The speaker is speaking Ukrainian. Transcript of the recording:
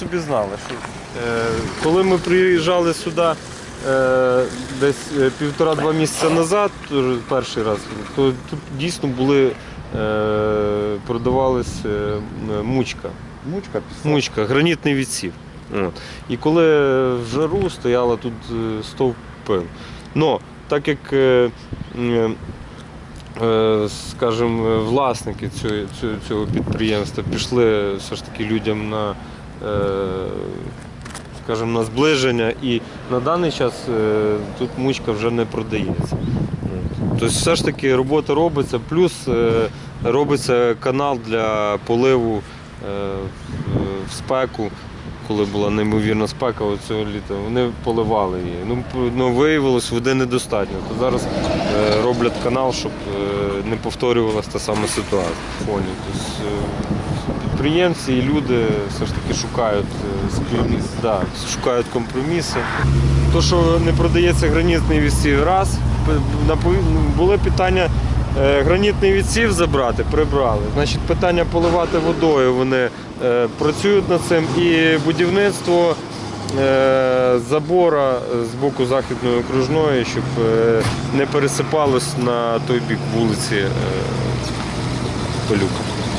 собі знали, що е, коли ми приїжджали сюди е, десь е, півтора-два місяці назад, перший раз, то тут дійсно були, е, продавались е, мучка. Мучка. Мучка, гранітний відсів. От. І коли в жару стояла тут стовп пил. Но так як, е, е, скажімо, власники цього, цього, цього підприємства пішли все ж таки людям на, скажімо, на зближення, і на даний час е, тут мучка вже не продається. Тобто все ж таки робота робиться, плюс е, робиться канал для поливу е, в- спеку, коли була неймовірна спека цього літа, вони поливали її. Ну, ну виявилось, води недостатньо. То зараз е, роблять канал, щоб е, не повторювалася та сама ситуація. Тобто, е, підприємці і люди все ж таки шукають е, да, шукають компроміси. То, що не продається гранітний відсів, раз. Напов- Були питання е, гранітний відсів забрати, прибрали. Значить, питання поливати водою, вони е, працюють над цим. І будівництво забора з боку західної окружної, щоб не пересипалось на той бік вулиці Полюка.